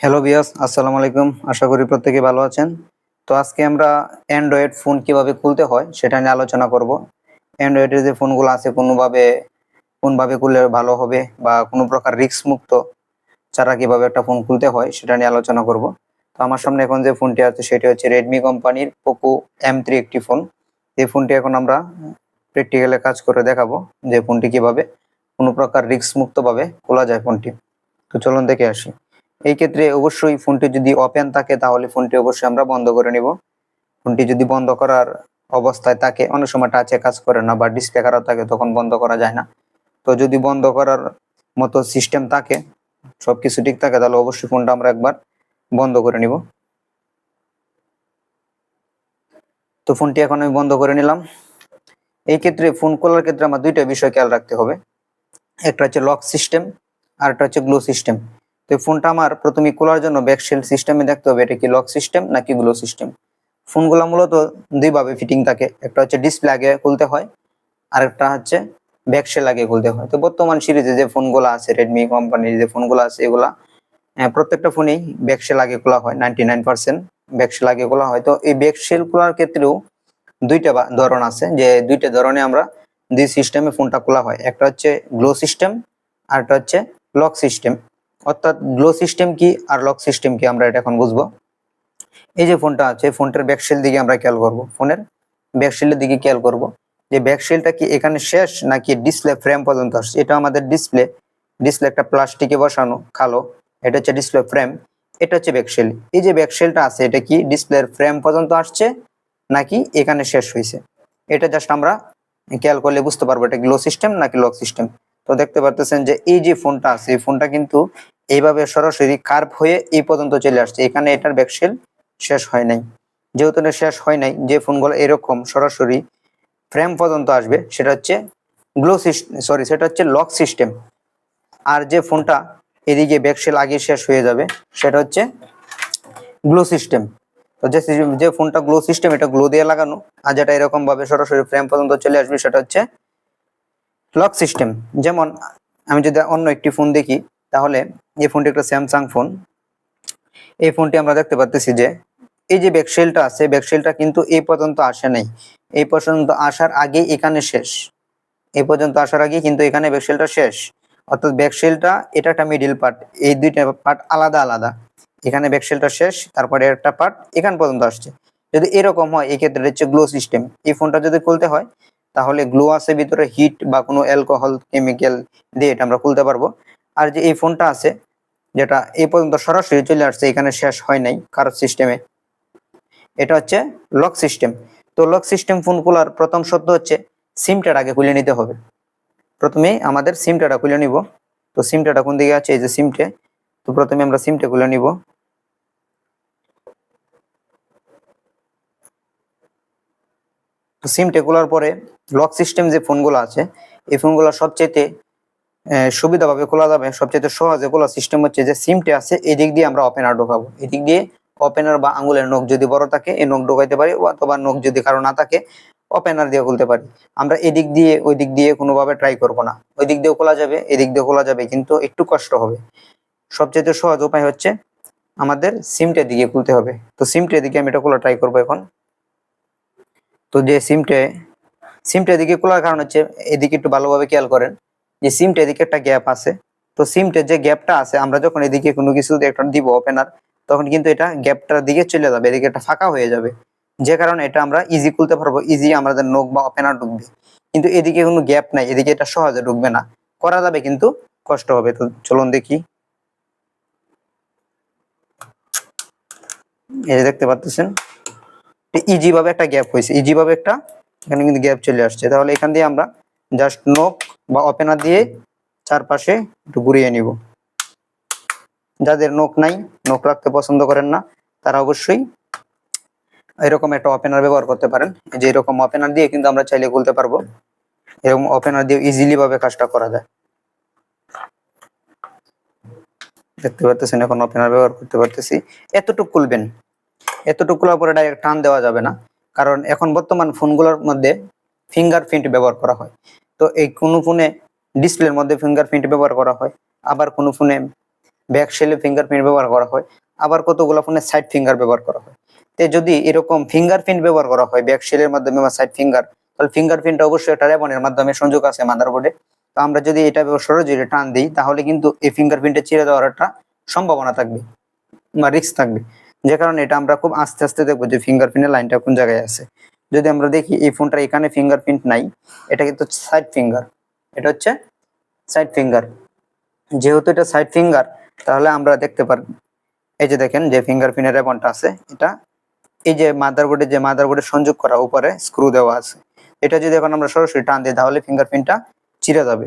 Hello বিয়াস আসসালামু আলাইকুম। আশা করি প্রত্যেকে ভালো আছেন। তো আজকে আমরা অ্যান্ড্রয়েড ফোন কীভাবে খুলতে হয় সেটা নিয়ে আলোচনা করব। অ্যান্ড্রয়েডের যে ফোনগুলো আছে, কোনোভাবে, কোনভাবে খুললে ভালো হবে বা কোনো প্রকার রিস্ক মুক্ত ছাড়া কীভাবে একটা ফোন খুলতে হয় সেটা নিয়ে আলোচনা করব। তো আমার সামনে এখন যে ফোনটি আছে, সেটি হচ্ছে রেডমি কোম্পানির পোকো এম থ্রি একটি ফোন এই ফোনটি এখন আমরা প্র্যাকটিক্যালে কাজ করে দেখাবো যে ফোনটি কীভাবে, কোনো প্রকার রিস্ক মুক্তভাবে খোলা যায় ফোনটি তো চলুন দেখে আসি। এই ক্ষেত্রে অবশ্যই ফোনটি যদি ওপেন থাকে, তাহলে ফোনটি অবশ্যই আমরা বন্ধ করে নিব। ফোনটি যদি বন্ধ করার অবস্থায় থাকে, অনেক সময় টাচে কাজ করে না বা ডিসপ্লে খারাপ থাকে, তখন বন্ধ করা যায় না। তো যদি বন্ধ করার মতো সিস্টেম থাকে সব কিছু ঠিক থাকে, তাহলে অবশ্যই ফোনটা আমরা একবার বন্ধ করে নিব। তো ফোনটি এখন আমি বন্ধ করে নিলাম। এই ক্ষেত্রে ফোন খোলার ক্ষেত্রে আমার দুইটা বিষয় খেয়াল রাখতে হবে। একটা হচ্ছে লক সিস্টেম আর একটা হচ্ছে গ্লো সিস্টেম তো ফোনটা আমার প্রথমে খোলার জন্য ব্যাকশেল সিস্টেমে দেখতে হবে এটা কি লক সিস্টেম নাকি গ্লো সিস্টেম ফোনগুলো মূলত দুইভাবে ফিটিং থাকে, একটা হচ্ছে ডিসপ্লে আগে খুলতে হয় আর একটা হচ্ছে ব্যাকশেল আগে খুলতে হয়। তো বর্তমান সিরিজে যে ফোনগুলো আছে রেডমি কোম্পানির যে ফোনগুলো আছে, এগুলা প্রত্যেকটা ফোনেই ব্যাকশেল আগে খোলা হয় নাইনটি নাইন পার্সেন্ট ব্যাকশেল আগে খোলা হয়। তো এই ব্যাকশেল খোলার ক্ষেত্রেও দুইটা বা- ধরন আছে যে দুইটা ধরনে আমরা দুই সিস্টেমে ফোনটা খোলা হয়। একটা হচ্ছে গ্লো সিস্টেম আর একটা হচ্ছে লক সিস্টেম অর্থাৎ গ্লো সিস্টেম কি আর লক সিস্টেম কি আমরা এটা এখন বুঝব। এই যে ফোনটা আছে ফোনটার ব্যাকশেল দিকে আমরা খেয়াল করব। ফোনের ব্যাকশেলের দিকে খেয়াল করব। যে ব্যাকশেলটা কি এখানে শেষ নাকি ডিসপ্লে ফ্রেম পর্যন্ত আসছে? এটা আমাদের ডিসপ্লে ডিসপ্লে একটা প্লাস্টিকে বসানো খালো এটা হচ্ছে ডিসপ্লে ফ্রেম এটা হচ্ছে ব্যাকশেল এই যে ব্যাকশেলটা আছে, এটা কি ডিসপ্লের ফ্রেম পর্যন্ত আসছে নাকি এখানে শেষ হয়েছে? এটা জাস্ট আমরা খেয়াল করলে বুঝতে পারব এটা গ্লো সিস্টেম নাকি লক সিস্টেম তো দেখতে পারতেছেন যে এই যে ফোনটা আছে, এই ফোনটা কিন্তু এইভাবে সরাসরি কার্ভ হয়ে এই পর্যন্ত চলে আসছে। এখানে এটার ব্যাকশেল শেষ হয় নাই। যেহেতু এটা শেষ হয় নাই, যে ফোনগুলো এরকম সরাসরি ফ্রেম পর্যন্ত আসবে, সেটা হচ্ছে গ্লো সিস্টেম সরি সেটা হচ্ছে লক সিস্টেম আর যে ফোনটা এদিকে ব্যাকশেল আগে শেষ হয়ে যাবে, সেটা হচ্ছে গ্লো সিস্টেম তো যে যে ফোনটা গ্লো সিস্টেম এটা গ্লো দিয়ে লাগানো, আর যেটা এরকম ভাবে সরাসরি ফ্রেম পর্যন্ত চলে আসবে, সেটা হচ্ছে লক সিস্টেম যেমন আমি যদি অন্য একটি ফোন দেখি, তাহলে এই ফোনটি একটা স্যামসাং ফোন এই ফোনটি আমরা দেখতে পাচ্ছি যে, এই যে ব্যাকশেলটা আছে ব্যাকশেলটা কিন্তু এই পর্যন্ত আসে নাই। এই পর্যন্ত আসার আগে এখানে শেষ। এই পর্যন্ত আসার আগে কিন্তু এখানে ব্যাকশেলটা শেষ। অর্থাৎ ব্যাকশেলটা এটা একটা মিডিল পার্ট এই দুইটা পার্ট আলাদা আলাদা। এখানে ব্যাকশেলটা শেষ, তারপরে একটা পার্ট এখান পর্যন্ত আসছে। যদি এরকম হয়, এই ক্ষেত্রে হচ্ছে গ্লো সিস্টেম এই ফোনটা যদি খুলতে হয়, তাহলে গ্লো আছে ভিতরে হিট বা কোনো অ্যালকোহল কেমিক্যাল দিয়ে এটা আমরা খুলতে পারব। আর যে এই ফোনটা আছে যেটা এই পর্যন্ত সরাসরি চলে আসছে, এখানে শেষ হয় নাই কারোর সিস্টেমে এটা হচ্ছে লক সিস্টেম তো লক সিস্টেম ফোন খোলার প্রথম শর্ত হচ্ছে সিমটার আগে খুলে নিতে হবে। প্রথমে আমাদের সিমটাটা খুলে নিব। তো সিমটাটা কোন দিকে আছে? এই যে সিমটে তো প্রথমে আমরা সিমটা খুলে নিব। সিমটা খোলার পরে লক সিস্টেম যে ফোনগুলো আছে, এই ফোনগুলো সবচেয়ে সুবিধাভাবে খোলা যাবে। সবচেয়ে সহজে খোলা সিস্টেম হচ্ছে যে সিমটা আছে, এদিক দিয়ে আমরা ওপেনার ঢোকাবো। এদিক দিয়ে ওপেনার বা আঙুলের নখ যদি বড় থাকে, এই নখ ঢোকাইতে পারি, অথবা নখ যদি কারও না থাকে ওপেনার দিয়ে খুলতে পারি। আমরা এদিক দিয়ে ওই দিক দিয়ে কোনোভাবে ট্রাই করব না। ওই দিক দিয়েও খোলা যাবে, এদিক দিয়ে খোলা যাবে, কিন্তু একটু কষ্ট হবে। সবচেয়ে সহজ উপায় হচ্ছে আমাদের সিমটার দিকে খুলতে হবে। তো সিমটার দিকে আমি এটা খোলা ট্রাই করব এখন। তো যে সিমটে, সিমটা এদিকে খোলার কারণ হচ্ছে, এদিকে একটু ভালোভাবে খেয়াল করেন। যে সিমটা এদিকে একটা গ্যাপ আছে, তো সিমটের যে গ্যাপটা আছে, আমরা যখন এদিকে কোনো কিছু একটা দিব ওপেনার তখন কিন্তু এটা গ্যাপটার দিকে চলে যাবে, এদিকে একটা ফাঁকা হয়ে যাবে। যে কারণে এটা আমরা ইজি খুলতে পারব ইজি আমাদের নখ বা ওপেনার ঢুকবে। কিন্তু এদিকে কোনো গ্যাপ নাই, এদিকে এটা সহজে ঢুকবে না। করা যাবে কিন্তু কষ্ট হবে, তো চলুন দেখি। এই দেখতে পাচ্ছেন ইজি ভাবে একটা গ্যাপ হয়েছে ইজি ভাবে একটা, এখানে কিন্তু গ্যাপ চলে আসছে। তাহলে এখান দিয়ে আমরা জাস্ট নখ বা ওপেনার দিয়ে চারপাশে একটু ঘুরিয়ে নিব। যাদের নখ নাই নখ রাখতে পছন্দ করেন না, তারা অবশ্যই এরকম একটা ওপেনার ব্যবহার করতে পারেন। যে এরকম ওপেনার দিয়ে কিন্তু আমরা চাইলে খুলতে পারব। এরকম ওপেনার দিয়ে ইজিলি ভাবে কাজটা করা যায়। দেখতে পারতেছেন, এখন ওপেনার ব্যবহার করতে পারতেছি। এতটুকু খুলবেন। এতটুকু খোলার পরে ডাইরেক্ট টান দেওয়া যাবে না। কারণ এখন বর্তমান ফোনগুলোর মধ্যে ফিঙ্গারপ্রিন্ট ব্যবহার করা হয়। তো এই কোনো ফোনে ডিসপ্লের মধ্যে ফিঙ্গারপ্রিন্ট ব্যবহার করা হয়, আবার কোনো ফোনে ব্যাক সেলে ফিঙ্গারপ্রিন্ট ব্যবহার করা হয়, আবার কতগুলো ফোনে সাইড ফিঙ্গার ব্যবহার করা হয়। তে যদি এরকম ফিঙ্গারপ্রিন্ট ব্যবহার করা হয় ব্যাক সেলের মাধ্যমে বা সাইড ফিঙ্গার তাহলে ফিঙ্গারপ্রিন্টটা অবশ্যই একটা রেবনের মাধ্যমে সংযোগ আছে মাদারবোর্ডে তো আমরা যদি এটা সরাসরি টান দিই, তাহলে কিন্তু এই ফিঙ্গারপ্রিন্টে চিরে দেওয়ার একটা সম্ভাবনা থাকবে, বা রিস্ক থাকবে। যে কারণে এটা আমরা খুব আস্তে আস্তে দেখব যে ফিঙ্গারপ্রিন্টের লাইনটা কোন জায়গায় আছে। যদি আমরা দেখি, এই ফোনটা এখানে ফিঙ্গারপ্রিন্ট নাই, এটা কিন্তু সাইড ফিঙ্গার এটা হচ্ছে সাইড ফিঙ্গার যেহেতু এটা সাইড ফিঙ্গার তাহলে আমরা দেখতে পারব এই যে দেখেন যে ফিঙ্গারপ্রিন্টের রেবনটা আছে, এটা এই যে মাদারবোর্ডে যে মাদারবোর্ডে সংযোগ করা উপরে স্ক্রু দেওয়া আছে, এটা যদি এখন আমরা সরাসরি টান দিই, তাহলে ফিঙ্গারপ্রিন্টটা চিরে যাবে।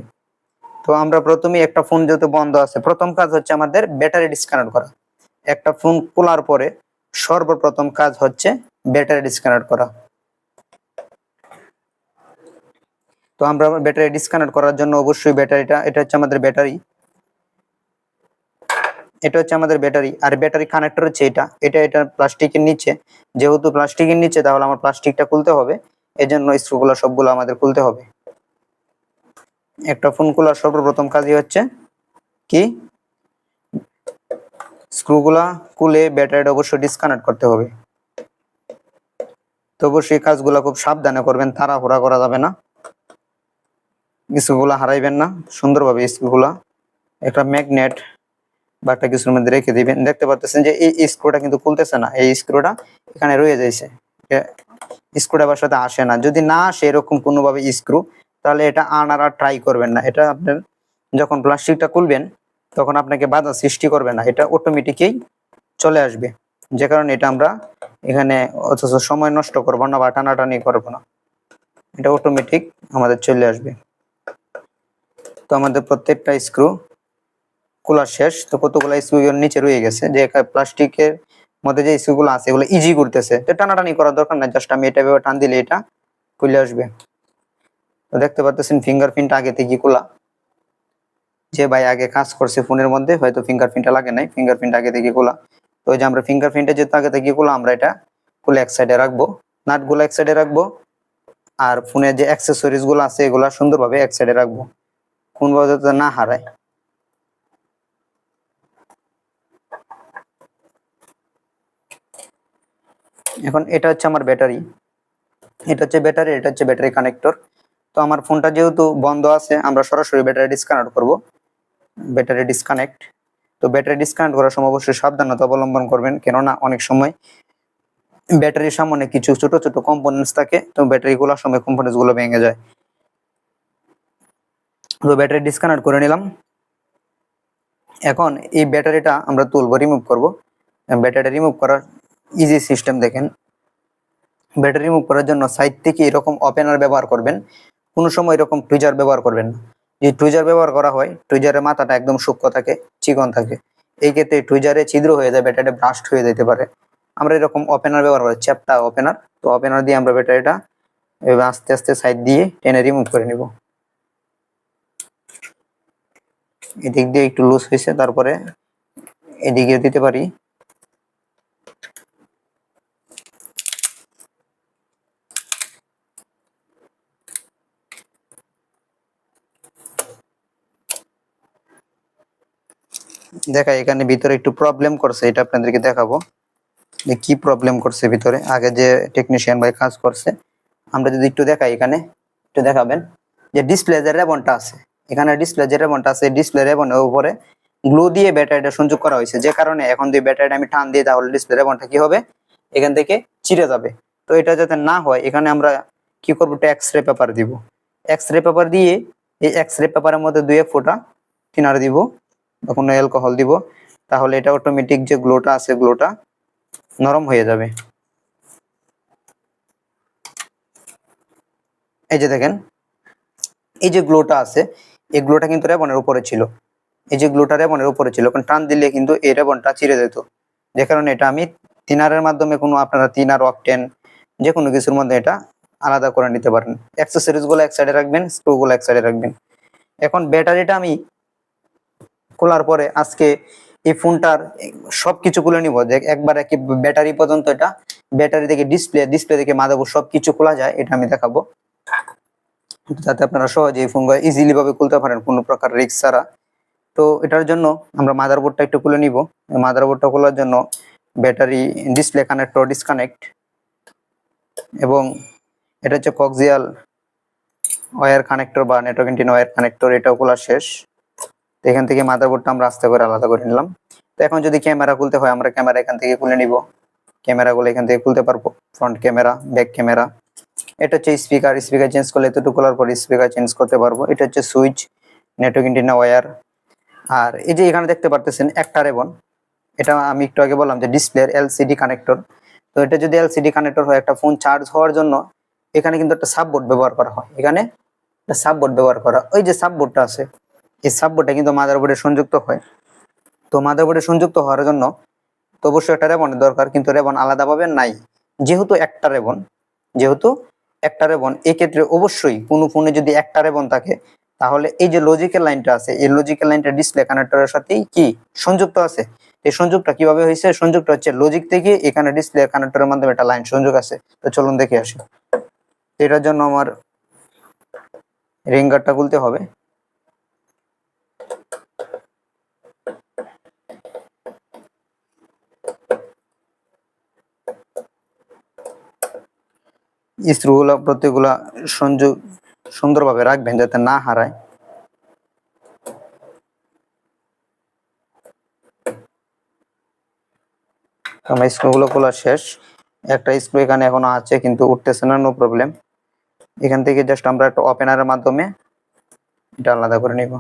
তো আমরা প্রথমে একটা ফোন যেহেতু বন্ধ আছে, প্রথম কাজ হচ্ছে আমাদের ব্যাটারি ডিসকানেক্ট করা। একটা ফোন খোলার পরে সর্বপ্রথম কাজ হচ্ছে ব্যাটারি ডিসকানেক্ট করা। তো আমরা ব্যাটারি ডিসকানেক্ট করার জন্য অবশ্যই ব্যাটারিটা, এটা হচ্ছে আমাদের ব্যাটারি। এটা হচ্ছে আমাদের ব্যাটারি, আর ব্যাটারি কানেক্টর হচ্ছে এটা। এটা এটা প্লাস্টিকের নিচে। যেহেতু প্লাস্টিকের নিচে, তাহলে আমার প্লাস্টিকটা খুলতে হবে। এজন্য স্ক্রুগুলো সবগুলো আমাদের খুলতে হবে। একটা ফোন খোলার সর্বপ্রথম কাজই হচ্ছে কি? স্ক্রুগুলা খুলে ব্যাটারিটা অবশ্যই ডিসকানেক্ট করতে হবে। তো অবশ্যই কাজগুলো খুব সাবধানে করবেন, তাড়াহুড়া করা যাবে না। স্ক্রুগুলা হারাইবেন না, সুন্দরভাবে স্ক্রুগুলা, একটা ম্যাগনেট বা একটা কিছুর মধ্যে রেখে দিবেন। দেখতে পাচ্ছেন যে এই স্ক্রুটা কিন্তু খুলতেছে না, এই স্ক্রুটা এখানে রয়ে যাইছে। স্ক্রুটা আবার সাথে আসে না। যদি না আসে এরকম কোনোভাবে স্ক্রু, তাহলে এটা আনার আর ট্রাই করবেন না। এটা আপনার যখন প্লাস্টিকটা খুলবেন, তখন আপনাকে বাধা সৃষ্টি করবে না। এটা অটোমেটিকই চলে আসবে। যে কারণে এটা আমরা এখানে অথচ সময় নষ্ট করব না বা টানাটানি করব না। এটা অটোমেটিক আমাদের চলে আসবে। তো আমাদের প্রত্যেকটা স্ক্রু খোলা শেষ। তো কতগুলো স্ক্রু নিচে রয়ে গেছে? যে প্লাস্টিকের মধ্যে যে স্ক্রুগুলো আছে, এগুলো ইজি করতেছে। তো টানাটানি করার দরকার নাই জাস্ট আমি এটা ভেবে টান দিলে এটা খুলে আসবে। তো দেখতে পাচ্ছেন ফিঙ্গারপ্রিন্ট আগে থেকে খোলা। যে ভাই আগে কাজ করছে ফোনের মধ্যে, হয়তো ফিঙ্গারপ্রিন্টটা লাগে নাই ফিঙ্গারপ্রিন্ট আগে থেকে খোলা। তো যে আমরা ফিঙ্গারপ্রিন্টে যেহেতু আগে থেকে খোলা, আমরা এটা খুলে এক সাইডে রাখব। নাটগুলো এক সাইডে রাখব। আর ফোনের যে অ্যাক্সেসরিজগুলো আছে, এগুলো সুন্দরভাবে এক সাইডে রাখব। কোন যাতে না হারায়। এখন এটা হচ্ছে আমার ব্যাটারি। এটা হচ্ছে ব্যাটারি, এটা হচ্ছে ব্যাটারি কানেক্টর তো আমার ফোনটা যেহেতু বন্ধ আছে, আমরা সরাসরি ব্যাটারি ডিসকানেক্ট করব। ব্যাটারি ডিসকানেক্ট তো ব্যাটারি ডিসকানেক্ট করার সময় অবশ্যই সাবধানতা অবলম্বন করবেন, কেননা অনেক সময় ব্যাটারির সামনে কিছু ছোট ছোট কম্পোনেন্টস থাকে, তো ব্যাটারি গুলোর সময় কম্পোনেন্টসগুলো ভেঙে যায়। তো ব্যাটারি ডিসকানেক্ট করে নিলাম। এখন এই ব্যাটারিটা আমরা তুলবো রিমুভ করব। ব্যাটারি রিমুভ করার ইজি সিস্টেম দেখেন। ব্যাটারি রিমুভ করার জন্য সাইড থেকে এরকম ওপেনার ব্যবহার করবেন। কোনো সময় এরকম টুইজার ব্যবহার করবেন না। যদি টুইজার ব্যবহার করা হয় টুইজারের মাথাটা একদম সূক্ষ্ম থাকে, চিকন থাকে। এই ক্ষেত্রে টুইজারে ছিদ্র হয়ে যায়, ব্যাটারিটা ব্রাস্ট হয়ে যেতে পারে। আমরা এরকম ওপেনার ব্যবহার করি চ্যাপটা ওপেনার তো ওপেনার দিয়ে আমরা ব্যাটারিটা আস্তে আস্তে সাইড দিয়ে টেনে রিমুভ করে নিব। এদিক দিয়ে একটু লুজ হয়েছে, তারপরে এদিকে দিতে পারি। দেখা, এখানে ভিতরে একটু প্রবলেম করছে, এটা আপনাদেরকে দেখাবো যে কি প্রবলেম করছে ভিতরে। আগে যে টেকনিশিয়ান ভাই কাজ করছে, আমরা যদি একটু দেখাই এখানে, একটু দেখাবেন যে ডিসপ্লে যে রেবনটা আছে এখানে ডিসপ্লে যে রেবনটা আছে ডিসপ্লে রেবনের উপরে গ্লু দিয়ে ব্যাটারিটা সংযোগ করা হয়েছে। যে কারণে এখন যদি ব্যাটারিটা আমি টান দিই, তাহলে ডিসপ্লে রেবনটা কি হবে? এখান থেকে চিরে যাবে। তো এটা যাতে না হয়, এখানে আমরা কি করব? একটা এক্স রে পেপার দিব। এক্স রে পেপার দিয়ে এই এক্স রে পেপারের মধ্যে দুই এক ফোঁটা কিনার দিব বা কোনো অ্যালকোহল দিব। তাহলে এটা অটোমেটিক যে গ্লোটা আছে গ্লোটা নরম হয়ে যাবে। এই যে দেখেন, এই যে গ্লোটা আছে এই গ্লোটা কিন্তু রেবনের উপরে ছিল। এই যে গ্লোটা রেবনের উপরে ছিল কারণ টান দিলে কিন্তু এই রেবনটা চিরে যেত। যে কারণে এটা আমি তিনারের মাধ্যমে কোনো আপনারা তিনার অকটেন যে কোনো কিছুর মধ্যে এটা আলাদা করে নিতে পারেন। অ্যাক্সেসরিজগুলো এক সাইডে রাখবেন স্ক্রু গুলো এক সাইডে রাখবেন। এখন ব্যাটারিটা আমি খোলার পরে আজকে এই ফোনটার সবকিছু খুলে নিব। যে একবার কি ব্যাটারি পর্যন্ত এটা ব্যাটারি থেকে ডিসপ্লে ডিসপ্লে থেকে মাদারবোর্ড সবকিছু খোলা যায়, এটা আমি দেখাবো। যাতে আপনারা সহজে এই ফোনগুলো ইজিলি ভাবে খুলতে পারেন, কোনো প্রকার রিস্ক ছাড়া। তো এটার জন্য আমরা মাদারবোর্ডটা একটু খুলে নিব। মাদারবোর্ডটা খোলার জন্য ব্যাটারি ডিসপ্লে কানেক্টর ডিসকানেক্ট এবং এটা হচ্ছে কক্সিয়াল ওয়্যার কানেক্টর বা নেটওয়ার্ক ইন্টিন ওয়্যার কানেক্টর এটাও খোলা শেষ। তো এখান থেকে মাদারবোর্ডটা আমরা আস্তে করে আলাদা করে নিলাম। তো এখন যদি ক্যামেরা খুলতে হয়, আমরা ক্যামেরা এখান থেকে খুলে নিব। ক্যামেরাগুলো এখান থেকে খুলতে পারব। ফ্রন্ট ক্যামেরা ব্যাক ক্যামেরা এটা হচ্ছে স্পিকার স্পিকার চেঞ্জ করলে এতটুকু খোলার পর স্পিকার চেঞ্জ করতে পারব। এটা হচ্ছে সুইচ নেটওয়ার্ক ইন্টিনা ওয়্যার আর এই যে এখানে দেখতে পারতেছেন একটা রেবন এটা আমি একটু আগে বললাম যে ডিসপ্লের এলসিডি কানেক্টর তো এটা যদি এলসিডি কানেক্টর হয়, একটা ফোন চার্জ হওয়ার জন্য এখানে কিন্তু একটা সাববোর্ড ব্যবহার করা হয়। এখানে একটা সাববোর্ড ব্যবহার করা। ওই যে সাববোর্ডটা আছে, এই সাববোর্ডটা কিন্তু মাদারবোর্ডে সংযুক্ত হয়। তো মাদারবোর্ডে সংযুক্ত হওয়ার জন্য তো অবশ্যই একটা রেবনের দরকার, কিন্তু রেবন আলাদাভাবে নাই। যেহেতু একটা রেবন যেহেতু একটা রেবন এক্ষেত্রে অবশ্যই কোনো ফোনে যদি একটারে বন থাকে, তাহলে এই যে লজিক্যাল লাইনটা আছে, এই লজিক্যাল লাইনটা ডিসপ্লে কানেক্টরের সাথেই কি সংযুক্ত আছে? এই সংযোগটা কীভাবে হয়েছে? সংযোগটা হচ্ছে লজিক থেকে এখানে ডিসপ্লে কানেক্টরের মাধ্যমে একটা লাইন সংযোগ আছে। তো চলুন দেখে আসি। এটার জন্য আমার রিঙ্গারটা খুলতে হবে। স্ক্রুগুলো প্রত্যেকগুলা সংযোগ সুন্দরভাবে রাখবেন যাতে না হারায়। আমার স্ক্রুগুলো খোলা শেষ। একটা স্ক্রু এখানে এখনও আছে, কিন্তু উঠতেছে না নো প্রবলেম এখান থেকে জাস্ট আমরা একটা ওপেনারের মাধ্যমে এটা আলাদা করে নিব।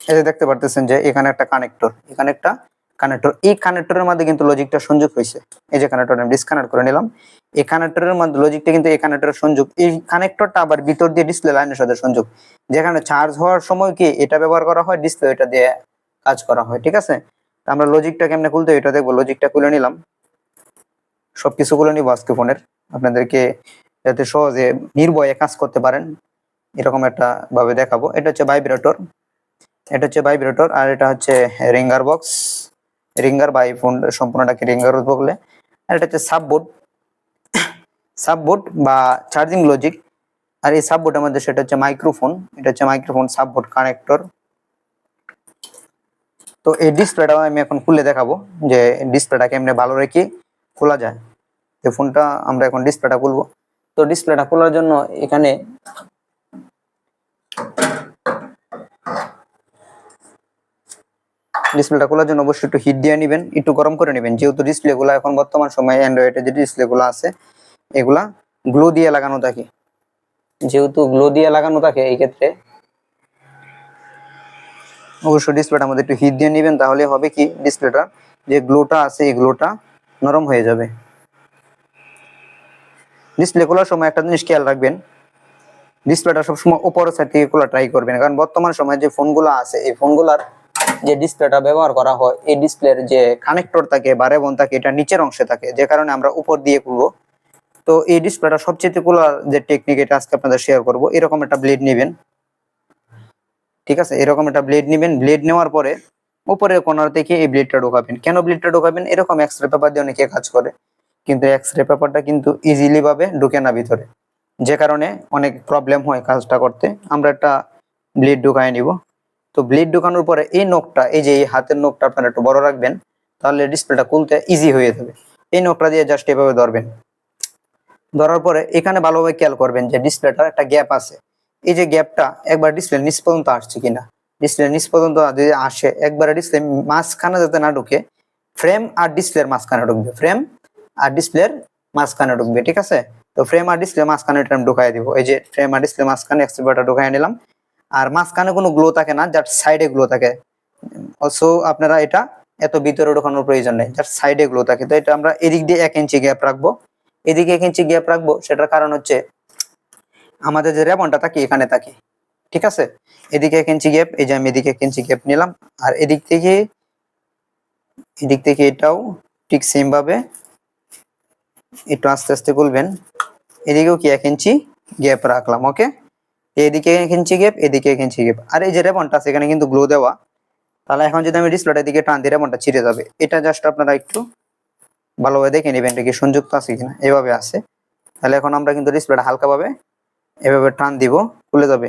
এই দেখতে পারতেছেন যে এখানে একটা কানেক্টর এখানে একটা কানেক্টর এই কানেক্টরের মধ্যে কিন্তু লজিকটা সংযোগ হয়েছে। এই যে কানেক্টর আমি ডিসকানেক্ট করে নিলাম। এই কানেক্টরের মধ্যে লজিকটা কিন্তু এই কানেক্টরের সংযোগ। এই কানেক্টরটা আবার ভিতর দিয়ে ডিসপ্লে লাইনের সাথে সংযোগ। যেখানে চার্জ হওয়ার সময় কি এটা ব্যবহার করা হয়? ডিসপ্লে এটা দিয়ে কাজ করা হয়, ঠিক আছে? আমরা লজিকটা কেমনে খুলতে এটা দেখব। লজিকটা খুলে নিলাম। সবকিছু খুলে নিব আজকে ফোনের। আপনাদেরকে যাতে সহজে নির্ভয়ে কাজ করতে পারেন, এরকম একটা ভাবে দেখাবো। এটা হচ্ছে ভাইব্রেটর এটা হচ্ছে ভাইব্রেটর আর এটা হচ্ছে রিঙ্গার বক্স রিঙ্গার বা এই ফোন সম্পূর্ণটাকে রিঙ্গার বলে। আর এটা হচ্ছে সাববোর্ড। সাববোর্ড বা চার্জিং লজিক আর এই সাববোর্ডের মধ্যে সেটা হচ্ছে মাইক্রোফোন এটা হচ্ছে মাইক্রোফোন সাববোর্ড কানেক্টর তো এই ডিসপ্লেটা আমি এখন খুলে দেখাবো যে ডিসপ্লেটা কেমনে ভালো রেখে খোলা যায়। তো ফোনটা আমরা এখন ডিসপ্লেটা খুলবো। তো ডিসপ্লেটা খোলার জন্য এখানে ডিসপ্লেটা খোলার জন্য অবশ্যই একটু হিট দিয়ে নেবেন একটু গরম করে নেবেন। যেহেতু ডিসপ্লে গুলো এখন বর্তমান সময়ে অ্যান্ড্রয়েডের যে ডিসপ্লেগুলো আছে এগুলা গ্লো দিয়ে লাগানো থাকে। যেহেতু গ্লো দিয়ে লাগানো থাকে এই ক্ষেত্রে অবশ্যই ডিসপ্লেটার মধ্যে একটু হিট দিয়ে নেবেন তাহলে হবে কি ডিসপ্লেটা যে গ্লোটা আছে এই গ্লোটা নরম হয়ে যাবে। ডিসপ্লে খোলার সময় একটা জিনিস খেয়াল রাখবেন ডিসপ্লেটা সবসময় উপরের সাইড থেকে খোলা ট্রাই করবেন। কারণ বর্তমান সময়ে যে ফোনগুলো আছে এই ফোনগুলার যে ডিসপ্লেটা ব্যবহার করা হয়, এই ডিসপ্লের যে কানেক্টর থাকে বা রেবন থাকে, এটা নিচের অংশে থাকে, যে কারণে আমরা উপর দিয়ে খুলবো। তো এই ডিসপ্লেটা সবচেয়ে কুলার যে টেকনিক এটা আজকে আপনাদের শেয়ার করব, এরকম একটা ব্লেড নেবেন। ঠিক আছে? এরকম একটা ব্লেড নেবেন। ব্লেড নেওয়ার পরে উপরের কোনার থেকে এই ব্লেডটা ঢোকাবেন। কেন ব্লেডটা ঢোকাবেন? এরকম এক্সরে পেপার দিয়ে অনেকে কাজ করে। কিন্তু এক্সরে পেপারটা কিন্তু ইজিলি ভাবে ঢুকে না ভিতরে। যে কারণে অনেক প্রবলেম হয় কাজটা করতে। আমরা একটা ব্লেড ঢুকায় নিব। তো ব্লেড ঢুকানোর পরে এই নখটা, এই যে এই হাতের নখটা আপনারা একটু বড় রাখবেন, তাহলে ডিসপ্লেটা খুলতে ইজি হয়ে যাবে। এই নখটা দিয়ে জাস্ট এভাবে ধরবেন। ধরার পরে এখানে ভালোভাবে খেয়াল করবেন যে ডিসপ্লেটার একটা গ্যাপ আছে। এই যে গ্যাপটা একবার ডিসপ্লে নিচ পর্যন্ত আসছে কিনা। ডিসপ্লে নিচ পর্যন্ত যদি আসে, একবারে ডিসপ্লে মাঝখানে যাতে না ঢুকে ফ্রেম আর ডিসপ্লের মাঝখানে ঢুকবে। ফ্রেম আর ডিসপ্লের মাঝখানে ঢুকবে, ঠিক আছে? তো ফ্রেম আর ডিসপ্লে মাঝখানে ঢুকাই দিব। এই যে ফ্রেম আর ডিসপ্লে মাঝখানে এক্সপ্রেটার ঢুকাই নিলাম। আর মাঝখানে কোনো গ্লো থাকে না যার সাইডে গ্লো থাকে। অলসো আপনারা এটা এত ভিতরে ঢোকানোর প্রয়োজন নেই যার সাইডে গ্লো থাকে। তো এটা আমরা এদিক দিয়ে এক ইঞ্চি গ্যাপ রাখব। এদিকে এক ইঞ্চি গ্যাপ রাখব, সেটার কারণ হচ্ছে আমাদের যে রেবনটা থাকে, এখানে থাকে। ঠিক আছে? এদিকে এক ইঞ্চি গ্যাপ এই যে আমি এদিকে এক ইঞ্চি গ্যাপ নিলাম। আর এদিক থেকে এদিক থেকে এটাও ঠিক সেম ভাবে একটু আস্তে আস্তে খুলবেন। এদিকেও কি এক ইঞ্চি গ্যাপ রাখলাম ওকে এদিকে ইঞ্চি গেপ এদিকে এক গেপ আর এই যে রেবনটা আছে, এখানে কিন্তু গ্লো দেওয়া। তাহলে এখন যদি আমি ডিসপ্লেটার দিকে টান দিই রেবনটা ছিঁড়ে যাবে। এটা জাস্ট আপনারা একটু ভালোভাবে দেখে নেবেন এটা কি সংযুক্ত আছে কিনা। এভাবে আছে। তাহলে এখন আমরা কিন্তু ডিসপ্লেটা হালকাভাবে এভাবে টান দিব, খুলে যাবে।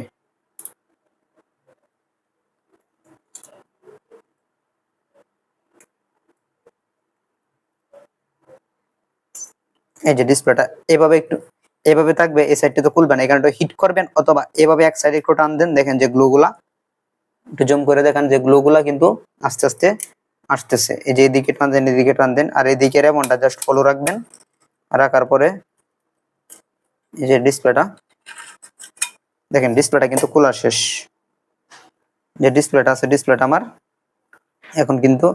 এই যে ডিসপ্লেটা এভাবে একটু এভাবে থাকবে, এই সাইডটা তো খুলবে না। এখানে হিট করবেন অথবা এভাবে এক সাইডে একটু টান দেন, দেখেন যে গ্লোগুলা একটু জম করে দেখেন যে গ্লোগুলা কিন্তু আস্তে আস্তে আসতেছে। এই যে এদিকে টান দেন, এদিকে টান দেন, আর এদিকে রেমনটা জাস্ট ফলো রাখবেন। রাখার পরে এই যে ডিসপ্লেটা দেখেন ডিসপ্লেটা কিন্তু খোলা শেষ। যে ডিসপ্লেটা আছে ডিসপ্লেটা আমার এখন কিন্তু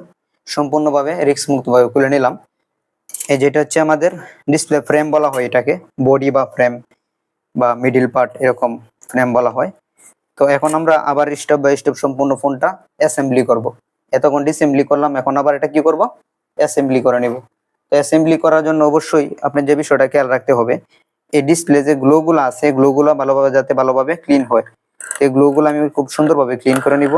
সম্পূর্ণভাবে রিক্স মুক্তভাবে খুলে নিলাম। এই যেটা হচ্ছে আমাদের ডিসপ্লে ফ্রেম বলা হয় এটাকে বডি বা ফ্রেম বা মিডিল পার্ট এরকম ফ্রেম বলা হয়। তো এখন আমরা আবার স্টেপ বাই স্টেপ সম্পূর্ণ ফোনটা অ্যাসেম্বলি করব। এতক্ষণ ডিসেম্বলি করলাম, এখন আবার এটা কি করব? অ্যাসেম্বলি করে নিব। তো অ্যাসেম্বলি করার জন্য অবশ্যই আপনি যে বিষয়টা খেয়াল রাখতে হবে, এই ডিসপ্লে যে গ্লোগুলো আছে গ্লোগুলো ভালোভাবে যাতে ভালোভাবে ক্লিন হয়, এই গ্লোগুলো আমি খুব সুন্দরভাবে ক্লিন করে নিব।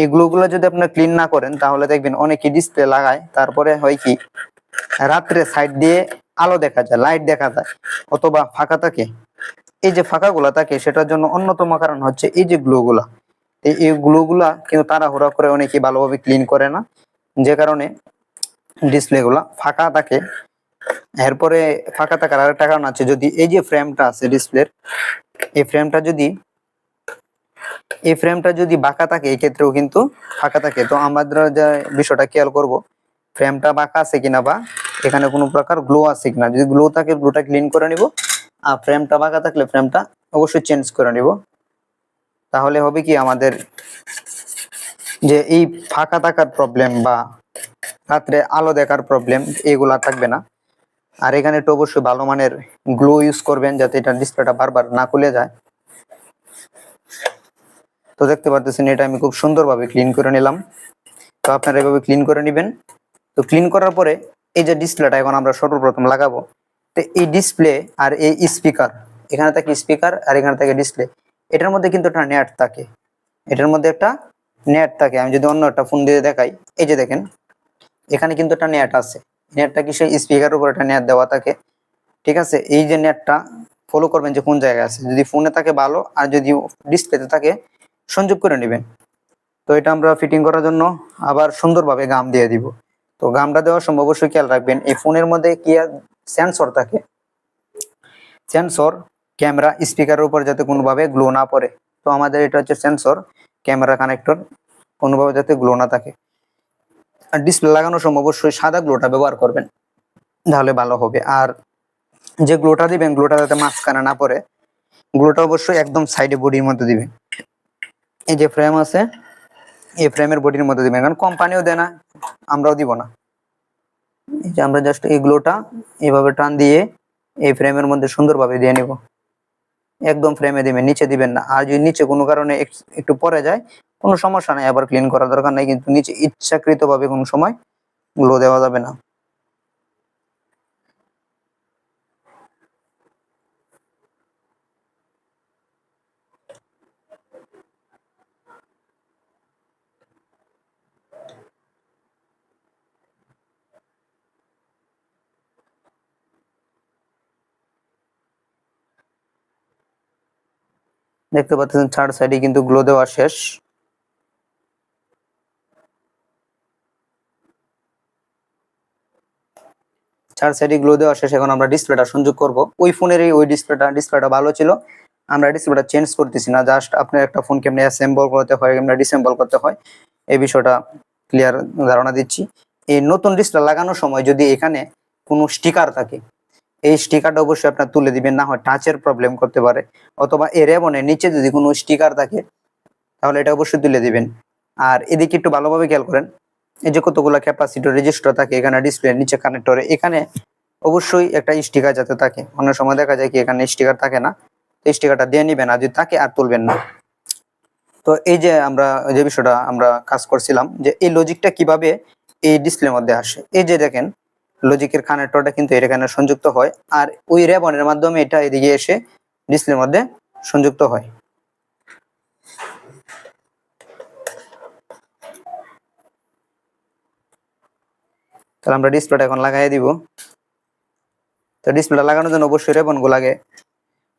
এই গ্লোগুলো যদি আপনার ক্লিন না করেন, তাহলে দেখবেন অনেকে ডিসপ্লে লাগায়। তারপরে হয় কি, রাত্রে সাইড দিয়ে আলো দেখা যায় লাইট দেখা যায়, অথবা ফাঁকা থাকে। এই যে ফাঁকাগুলা থাকে, সেটার জন্য অন্যতম কারণ হচ্ছে এই যে গ্লোগুলা এই গ্লোগুলা কিন্তু তাড়াহুড়া করে অনেকে ভালোভাবে ক্লিন করে না। যে কারণে ডিসপ্লে গুলা ফাঁকা থাকে। এরপরে ফাঁকা থাকার আরেকটা কারণ আছে, যদি এই যে ফ্রেমটা আছে ডিসপ্লের এই ফ্রেমটা যদি এই ফ্রেমটা যদি বাঁকা থাকে, এই ক্ষেত্রেও কিন্তু ফাঁকা থাকে। তো আমাদের যে বিষয়টা খেয়াল করব ফ্রেমটা বাঁকা আছে কিনা বা এখানে কোনো প্রকার গ্লো আছে কিনা? যদি গ্লো থাকে গ্লোটা ক্লিন করে নিব। আর ফ্রেমটা বাঁকা থাকলে ফ্রেমটা অবশ্যই চেঞ্জ করে নিব। তাহলে হবে কি আমাদের যে এই ফাঁকা থাকার প্রবলেম বা রাত্রে আলো দেখার প্রবলেম এগুলা থাকবে না। আর এখানে একটু অবশ্যই ভালো মানের গ্লো ইউজ করবেন, যাতে এটা ডিসপ্লেটা বারবার না খুলে যায়। তো দেখতে পারতেছেন, এটা আমি খুব সুন্দরভাবে ক্লিন করে নিলাম। তো আপনারা এভাবে ক্লিন করে নেবেন। তো ক্লিন করার পরে এই যে ডিসপ্লেটা এখন আমরা সর্বপ্রথম লাগাবো। তো এই ডিসপ্লে আর এই স্পিকার এখানে থাকে স্পিকার আর এখানে থাকে ডিসপ্লে এটার মধ্যে কিন্তু একটা নেট থাকে। এটার মধ্যে একটা নেট থাকে। আমি যদি অন্য একটা ফোন দিয়ে দেখাই, এই যে দেখেন, এখানে কিন্তু একটা নেট আছে। নেটটা কি সেই স্পিকারের উপর একটা নেট দেওয়া থাকে। ঠিক আছে? এই যে নেটটা ফলো করবেন যে কোন জায়গায় আছে। যদি ফোনে থাকে ভালো, আর যদি ডিসপ্লেতে থাকে সংযোগ করে নেবেন। তো এটা আমরা ফিটিং করার জন্য আবার সুন্দরভাবে গাম দিয়ে দিব। তো গামটা দেওয়ার সময় অবশ্যই খেয়াল রাখবেন, এই ফোনের মধ্যে কি সেন্সর থাকে? সেন্সর ক্যামেরা স্পিকারের উপর যাতে কোনোভাবে গ্লো না পড়ে। তো আমাদের এটা হচ্ছে সেন্সর ক্যামেরা কানেক্টর কোনোভাবে যাতে গ্লো না থাকে। আর ডিসপ্লে লাগানোর সময় অবশ্যই সাদা গ্লোটা ব্যবহার করবেন, তাহলে ভালো হবে। আর যে গ্লোটা দিবেন গ্লোটা যাতে মাঝখানে না পড়ে গ্লোটা অবশ্যই একদম সাইডে বডির মধ্যে দিবেন। এই যে ফ্রেম আছে, এই ফ্রেমের বডির মধ্যে দিবেন। কারণ কোম্পানিও দেয় না, আমরাও দিব না। এই যে আমরা জাস্ট এই গ্লোটা এইভাবে টান দিয়ে এই ফ্রেমের মধ্যে সুন্দরভাবে দিয়ে নিব। একদম ফ্রেমে দিবেন, নিচে দিবেন না। আর যদি নিচে কোনো কারণে এক- একটু পরে যায়, কোনো সমস্যা নাই। আবার ক্লিন করার দরকার নাই, কিন্তু নিচে ইচ্ছাকৃতভাবে কোনো সময় গ্লো দেওয়া যাবে না। দেখতে পাচ্ছেন থার্ড সাইডে কিন্তু গ্লো দেওয়া শেষ। চার সাইডে গ্লো দেওয়া শেষ, এখন আমরা ডিসপ্লেটা সংযোগ করব। ওই ফোনের ওই ডিসপ্লেটা ডিসপ্লেটা ভালো ছিল। আমরা ডিসপ্লেটা চেঞ্জ করতেছি না, জাস্ট আপনার একটা ফোন কেমনে অ্যাসেম্বল করতে হয়, কেমনে ডিসেম্বল করতে হয়, এই বিষয়টা ক্লিয়ার ধারণা দিচ্ছি। এই নতুন ডিসপ্লে লাগানোর সময় যদি এখানে কোনো স্টিকার থাকে এই স্টিকারটা অবশ্যই আপনার তুলে দিবেন, না হয় টাচের প্রবলেম করতে পারে। অথবা এর রেবনের নিচে যদি কোনো স্টিকার থাকে, তাহলে এটা অবশ্যই তুলে দিবেন। আর এদিকে একটু ভালোভাবে খেয়াল করেন, এই যে কতগুলো ক্যাপাসিটর রেজিস্টার থাকে এখানে ডিসপ্লে নিচে কানেক্টরে এখানে অবশ্যই একটা স্টিকার যাতে থাকে। অনেক সময় দেখা যায় কি এখানে স্টিকার থাকে না, তো স্টিকারটা দিয়ে নিবেন, আর যদি থাকে আর তুলবেন না। তো এই যে আমরা যে বিষয়টা আমরা কাজ করছিলাম, যে এই লজিকটা কীভাবে এই ডিসপ্লের মধ্যে আসে। এই যে দেখেন লজিকের কানেক্টরটা কিন্তু এখানে সংযুক্ত হয়? আর ওই রেবনের মাধ্যমে এটা এদিকে এসে ডিসপ্লের মধ্যে সংযুক্ত হয়। তাহলে আমরা ডিসপ্লেটা এখন লাগাই দিব। তো ডিসপ্লেটা লাগানোর জন্য অবশ্যই রেবন গুলাকে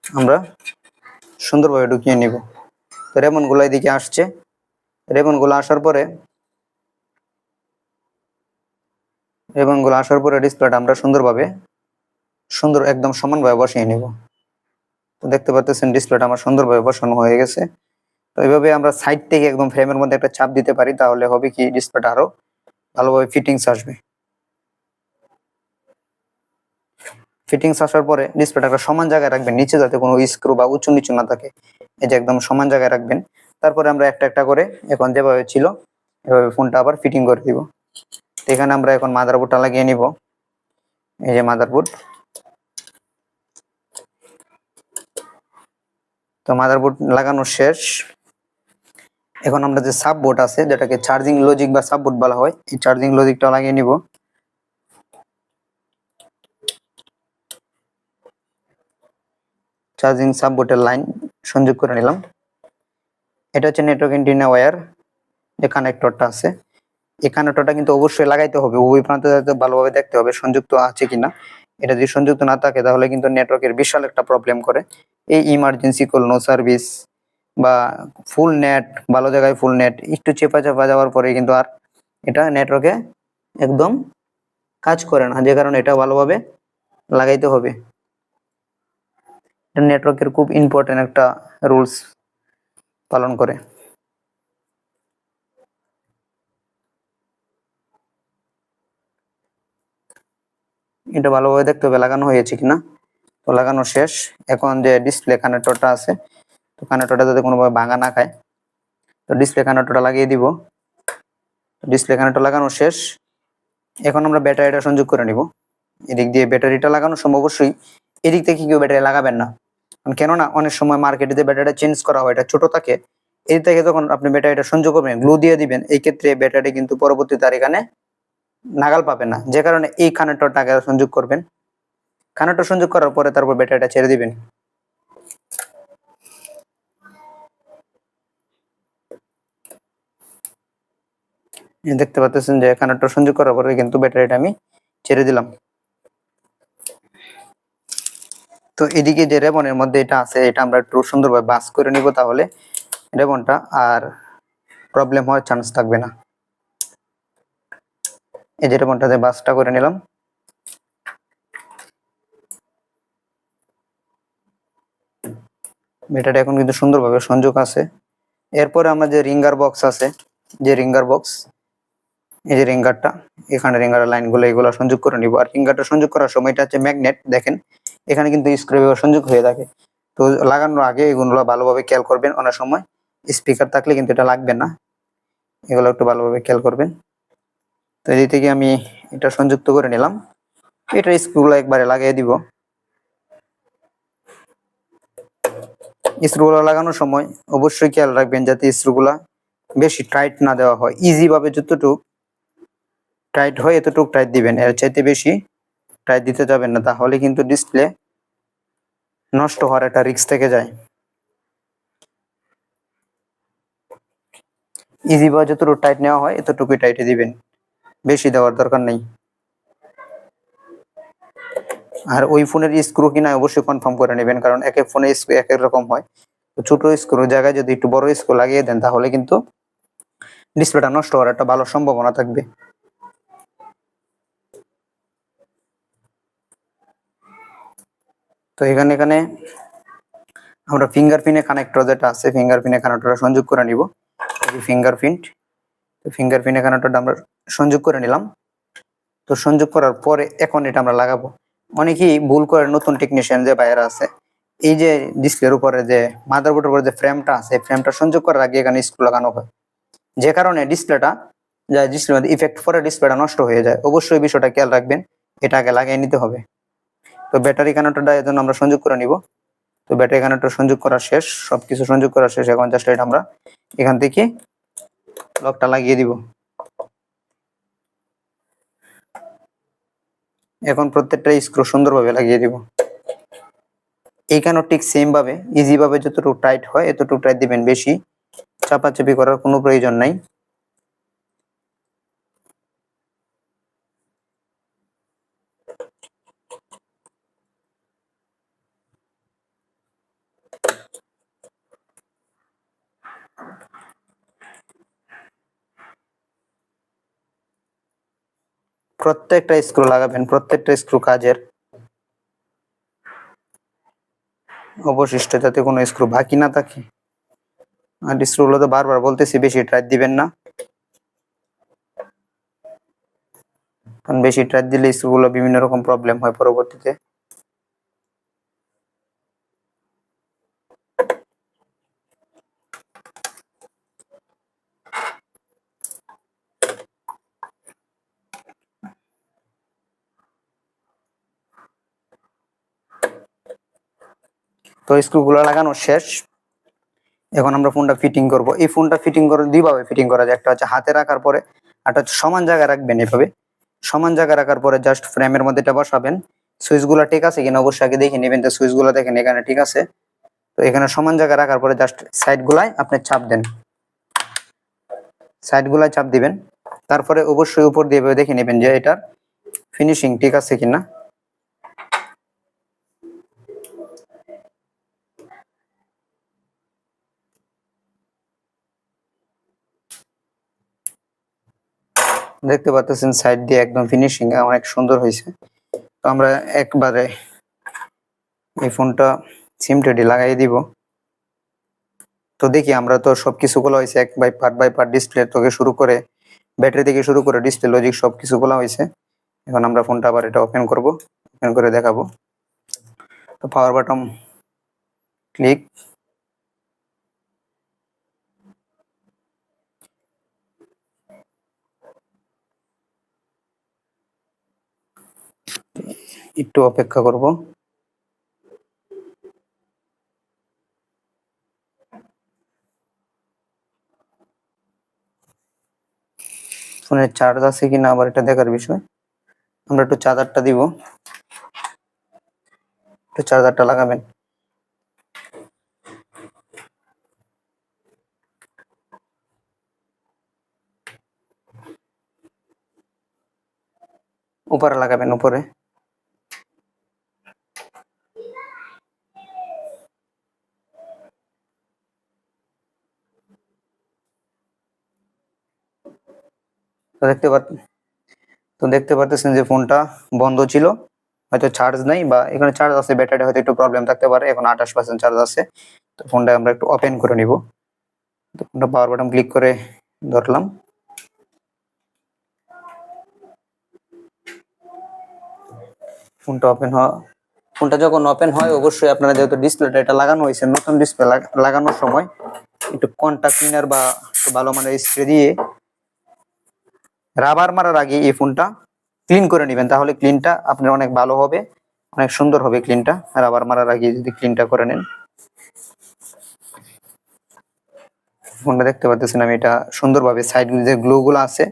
আমরা সুন্দরভাবে ঢুকিয়ে নিব। তো রেবনগুলা এদিকে আসছে। রেবনগুলো আসার পরে রেবনগুলো আসার পরে ডিসপ্লেটা আমরা সুন্দরভাবে, সুন্দর একদম সমানভাবে বসিয়ে নিব। তো দেখতে পাচ্ছেন ডিসপ্লেটা আমার সুন্দরভাবে বসানো হয়ে গেছে। তো এইভাবে আমরা সাইড থেকে একদম ফ্রেমের মধ্যে একটা চাপ দিতে পারি, তাহলে হবে কি ডিসপ্লেটা আরও ভালোভাবে ফিটিংস আসবে। ফিটিংস আসার পরে ডিসপ্লেটা একটা সমান জায়গায় রাখবেন, নিচে যাতে কোনো স্ক্রু বা উঁচু নিচু না থাকে। এই যে একদম সমান জায়গায় রাখবেন। তারপরে আমরা একটা একটা করে, এখন যেভাবে ছিল, এভাবে ফোনটা আবার ফিটিং করে দিব। এখানে আমরা এখন মাদারবোর্ডটা লাগিয়ে নিব। এই যে মাদারবোর্ড তো মাদারবোর্ড লাগানো শেষ। এখন আমরা যে সাব বোর্ড আছে, যেটাকে চার্জিং লজিক বা সাব বোর্ড বলা হয়, এই চার্জিং লজিকটা লাগিয়ে নিব। চার্জিং সাব বোর্ডের লাইন সংযোগ করে নিলাম। এটা হচ্ছে নেটওয়ার্ক ইন্টিনা ওয়্যার যে কানেক্টরটা আছে। এই কানেক্টরটা কিন্তু অবশ্যই লাগাইতে হবে। উভয় প্রান্তে ভালোভাবে দেখতে হবে, সংযুক্ত আছে কিনা। এটা যদি সংযুক্ত না থাকে, তাহলে কিন্তু নেটওয়ার্কের বিশাল একটা প্রবলেম করে। এই ইমার্জেন্সি কল নো সার্ভিস বা ফুল নেট ভালো জায়গায় ফুল নেট একটু চেপা চাপা যাওয়ার পরে কিন্তু আর এটা নেটওয়ার্কে একদম কাজ করে না। যে কারণে এটা ভালোভাবে লাগাইতে হবে। নেটওয়ার্কের খুব ইম্পর্টেন্ট একটা রুলস পালন করে। এটা ভালোভাবে দেখতে হবে, লাগানো হয়েছে কিনা? তো লাগানো শেষ। এখন যে ডিসপ্লে কানেক্টরটা আছে, তো কানেক্টরটা যাতে কোনোভাবে ভাঙা না খায়, তো ডিসপ্লে কানেক্টরটা লাগিয়ে দিব। ডিসপ্লে কানেক্টর লাগানো শেষ। এখন আমরা ব্যাটারিটা সংযোগ করে নিব। এদিক দিয়ে ব্যাটারিটা লাগানো সময় অবশ্যই। এদিক থেকে কেউ ব্যাটারি লাগাবেন না। কেননা, অনেক সময় মার্কেটে যে ব্যাটারিটা চেঞ্জ করা হয়, এটা ছোট থাকে, এদিক থেকে যখন আপনি ব্যাটারিটা সংযোগ করবেন গ্লু দিয়ে দিবেন, এই ক্ষেত্রে ব্যাটারি কিন্তু পরবর্তীতে আর এখানে নাগাল পাবে না। যে কারণে এই কানেক্টরটা আগে সংযোগ করবেন। কানেক্টর সংযোগ করার পরে তারপর ব্যাটারিটা ছেড়ে দিবেন। দেখতে পাচ্ছেন যে কানেক্টর সংযোগ করার পরে কিন্তু ব্যাটারিটা আমি ছেড়ে দিলাম। তো এদিকে যে রেবনের মধ্যে এটা আছে, এটা আমরা একটু সুন্দরভাবে বাস করে নিব তাহলে রেবনটা আর প্রবলেম হওয়ার চান্স থাকবে না। এই যে রেবনটাতে বাসটা করে নিলাম। ব্যাটারি এখন কিন্তু সুন্দরভাবে সংযোগ আছে। এরপরে আমরা যে রিঙ্গার বক্স আছে, যে রিঙ্গার বক্স, এই যে রিঙ্গারটা, এখানে রিঙ্গারের লাইনগুলো, এগুলো সংযোগ করে নিব। আর রিঙ্গারটা সংযোগ করার সময় এটা হচ্ছে ম্যাগনেট, দেখেন, এখানে কিন্তু স্ক্রু সংযোগ হয়ে থাকে। তো লাগানোর আগে এগুলো ভালোভাবে খেয়াল করবেন অনেক সময়। স্পিকার থাকলে কিন্তু এটা লাগবে না। এগুলো একটু ভালোভাবে খেয়াল করবেন। তো এদিক থেকে আমি এটা সংযুক্ত করে নিলাম। এটা স্ক্রুগুলো একবারে লাগিয়ে দিব। স্ক্রুগুলো লাগানোর সময় অবশ্যই খেয়াল রাখবেন যাতে স্ক্রুগুলা বেশি টাইট না দেওয়া হয়। ইজিভাবে যতটুক টাইট হয় এতটুক টাইট দিবেন। এর চাইতে বেশি টাইট দিতে যাবেন না। তাহলে কিন্তু ডিসপ্লে নষ্ট হওয়ার একটা রিস্ক থেকে যায়। ইজিভাবে যতটুকু টাইট নেওয়া হয়, এতটুকুই টাইটে দিবেন। বেশি দেওয়ার দরকার নেই। আর ওই ফোনের স্ক্রু কিনা অবশ্যই কনফার্ম করে নেবেন, কারণ এক এক ফোনে স্ক্রু এক এক রকম হয়। তো ছোট স্ক্রু জায়গায় যদি একটু বড় স্ক্রু লাগিয়ে দেন, তাহলে কিন্তু ডিসপ্লেটা নষ্ট হওয়ার একটা ভালো সম্ভাবনা থাকবে। তো এখানে এখানে আমরা ফিঙ্গারপ্রিন্টের কানেক্টর যেটা আছে ফিঙ্গারপ্রিন্টের কানেক্টরটা সংযোগ করে নিব। ফিঙ্গারপ্রিন্ট তো ফিঙ্গারপ্রিন্টের কানেক্টরটা আমরা সংযোগ করে নিলাম। তো সংযোগ করার পরে এখন এটা আমরা লাগাবো। অনেকেই ভুল করে নতুন টেকনিশিয়ান যে বাইরে আছে, এই যে ডিসপ্লের উপরে যে মাদারবোর্ডের উপরে যে ফ্রেমটা আছে ফ্রেমটা সংযোগ করার আগে এখানে স্ক্রু লাগানো হয়। যে কারণে ডিসপ্লেটা যা ডিসপ্লের মধ্যে ইফেক্ট পরে ডিসপ্লেটা নষ্ট হয়ে যায়। অবশ্যই বিষয়টা খেয়াল রাখবেন, এটা আগে লাগিয়ে নিতে হবে। তো ব্যাটারি কানেক্টরটা এর জন্য আমরা সংযোগ করে নিব। তো ব্যাটারি কানেক্টর সংযোগ করা শেষ, সবকিছু সংযোগ করা শেষ। এখন জাস্ট এটা আমরা এখান থেকে লকটা লাগিয়ে দিব। এখন প্রত্যেকটা স্ক্রু সুন্দরভাবে লাগিয়ে দিব। এইখানেও ঠিক সেম ভাবে ইজি ভাবে যতটুকু টাইট হয়, এতটুকু টাইট দিবেন বেশি। চাপাচাপি করার কোনো প্রয়োজন নাই। প্রত্যেকটা স্ক্রু লাগাবেন, প্রত্যেকটা স্ক্রু কাজের অবশিষ্ট যাতে কোনো স্ক্রু বাকি না থাকে। আর স্ক্রুগুলো তো বারবার বলতেছি, বেশি টাইট দিবেন না। কারণ বেশি টাইট দিলে স্ক্রুগুলো বিভিন্ন রকম প্রবলেম হয় পরবর্তীতে। তো স্ক্রুগুলো লাগানো শেষ। এখন আমরা ফোনটা ফিটিং করব। এই ফোনটা ফিটিং করে, দুইভাবে ফিটিং করা যায়। একটা হচ্ছে হাতে রাখার পরে একটা হচ্ছে সমান জায়গায় রাখবেন এভাবে। সমান জায়গায় রাখার পরে জাস্ট ফ্রেমের মধ্যে এটা বসাবেন। সুইচগুলো ঠিক আছে কিনা অবশ্যই আগে দেখে নেবেন তো সুইচগুলো দেখেন এখানে ঠিক আছে। তো এখানে সমান জায়গায় রাখার পরে জাস্ট সাইডগুলাই আপনি চাপ দেন। সাইডগুলাই চাপ দিবেন। তারপরে অবশ্যই উপর দিয়ে দেখে নেবেন যে এটার ফিনিশিং ঠিক আছে কিনা। দেখতে পাচ্ছেন সাইড দিয়ে একদম ফিনিশিং অনেক সুন্দর হয়েছে। তো আমরা একবারে এই ফোনটা সিম টেডি লাগাই দিব। তো দেখি আমরা তো সবকিছু গুলো হয়েছে, এক by part by part display থেকে শুরু করে ব্যাটারি থেকে শুরু করে ডিসপ্লে লজিক সব কিছু গুলো হয়েছে। এখন আমরা ফোনটা আবার এটা ওপেন করব ওপেন করে দেখাবো। তো পাওয়ার বাটন ক্লিক একটু অপেক্ষা করব। ফোনের চার্জ আছে কিনা আবার এটা দেখার বিষয়। আমরা একটু চার্জারটা দিব। একটু চার্জারটা লাগাবেন। উপরে লাগাবেন, উপরে। তো দেখতে পাচ্ছেন তো দেখতে পাচ্ছেন যে ফোনটা বন্ধ ছিল। হয়তো চার্জ নেই বা এখানে চার্জ আছে ব্যাটারি হয়তো একটু প্রবলেম থাকতে পারে। এখন আঠাশ পার্সেন্ট চার্জ আছে। তো ফোনটা আমরা একটু ওপেন করে নিব। তো ফোনটা পাওয়ার বাটন ক্লিক করে ধরলাম। ফোনটা ওপেন হওয়া ফোনটা যখন ওপেন হয়, অবশ্যই আপনারা যেহেতু ডিসপ্লেটা এটা লাগানো হয়েছে, নতুন ডিসপ্লে লাগানোর সময় একটু কন্টাক্ট ক্লিনার বা ভালো মানের স্প্রে দিয়ে রাবার মারার আগে এই ফোনটা ক্লিন করে নেবেন, তাহলে ক্লিনটা আপনার অনেক ভালো হবে, অনেক সুন্দর হবে ক্লিনটা রাবার মারার আগে যদি ক্লিনটা করে নেন। ফোনটা দেখতে পাচ্ছেন, আমি এটা সুন্দরভাবে সাইড যে গ্লু গুলো আছে,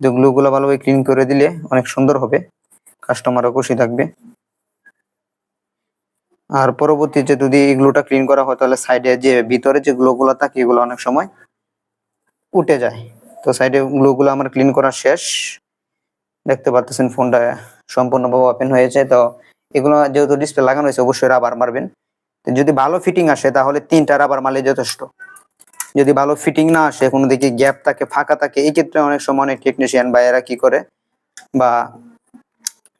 যে গ্লু গুলো ভালোভাবে ক্লিন করে দিলে অনেক সুন্দর হবে কাস্টমারও খুশি থাকবে। আর পরবর্তীতে যদি এগুলোটা ক্লিন করা হয়, তাহলে সাইডে যে ভিতরে যে গ্লো গুলো থাকে, এগুলো অনেক সময় উঠে যায়। তো সাইডে গ্লো গুলো আমার ক্লিন করা শেষ। দেখতে পাচ্ছেন ফোনটা সম্পূর্ণভাবে ওপেন হয়েছে তো এগুলো যেহেতু ডিসপ্লে লাগানো হয়েছে, অবশ্যই রাবার মারবেন। যদি ভালো ফিটিং আসে, তাহলে তিনটা রাবার মারলে যথেষ্ট। যদি ভালো ফিটিং না আসে, কোনো দিকে গ্যাপ থাকে, ফাঁকা থাকে, এই ক্ষেত্রে অনেক সময় অনেক টেকনিশিয়ান ভাইয়েরা কি করে? বা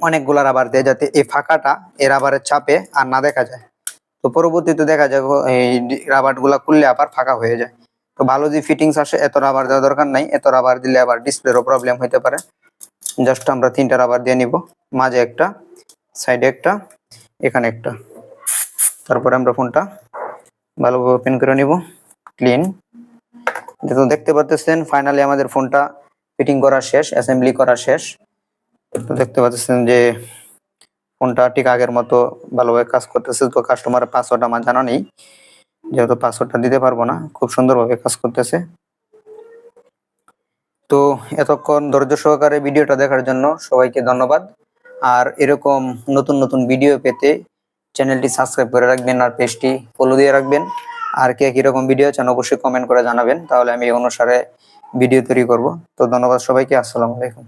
অনেকগুলা রাবার দেয় যাতে এই ফাঁকাটা এ রাবারের চাপে আর না দেখা যায়। তো পরবর্তীতে দেখা যায়, এই রাবারগুলা খুললে আবার ফাঁকা হয়ে যায়। তো ভালো যে ফিটিংস আসে, এত রাবার দেওয়ার দরকার নাই। এত রাবার দিলে আবার ডিসপ্লেরও প্রবলেম হতে পারে। জাস্ট আমরা তিনটা রাবার দিয়ে নিব। মাঝে একটা সাইডে একটা, এখানে একটা। তারপরে আমরা ফোনটা ভালোভাবে ওপেন করে নিব। ক্লিন তো দেখতে পাচ্ছেন ফাইনালি আমাদের ফোনটা ফিটিং করা শেষ অ্যাসেম্বলি করা শেষ। তো দেখতে পাচ্ছেন যে ফোনটা ঠিক আগের মতো ভালোভাবে কাজ করতেছে, তো কাস্টমারের পাসওয়ার্ড আমার জানা নেই। যেহেতু পাসওয়ার্ডটা দিতে পারব না, খুব সুন্দরভাবে কাজ করতেছে। তো এতক্ষণ ধৈর্য সহকারে ভিডিওটা দেখার জন্য সবাইকে ধন্যবাদ। আর এরকম নতুন নতুন ভিডিও পেতে চ্যানেলটি সাবস্ক্রাইব করে রাখবেন আর পেজটি ফলো দিয়ে রাখবেন। আর কে কীরকম ভিডিও চান অবশ্যই কমেন্ট করে জানাবেন, তাহলে আমি অনুসারে ভিডিও তৈরি করব। তো ধন্যবাদ সবাইকে, আসসালামু আলাইকুম।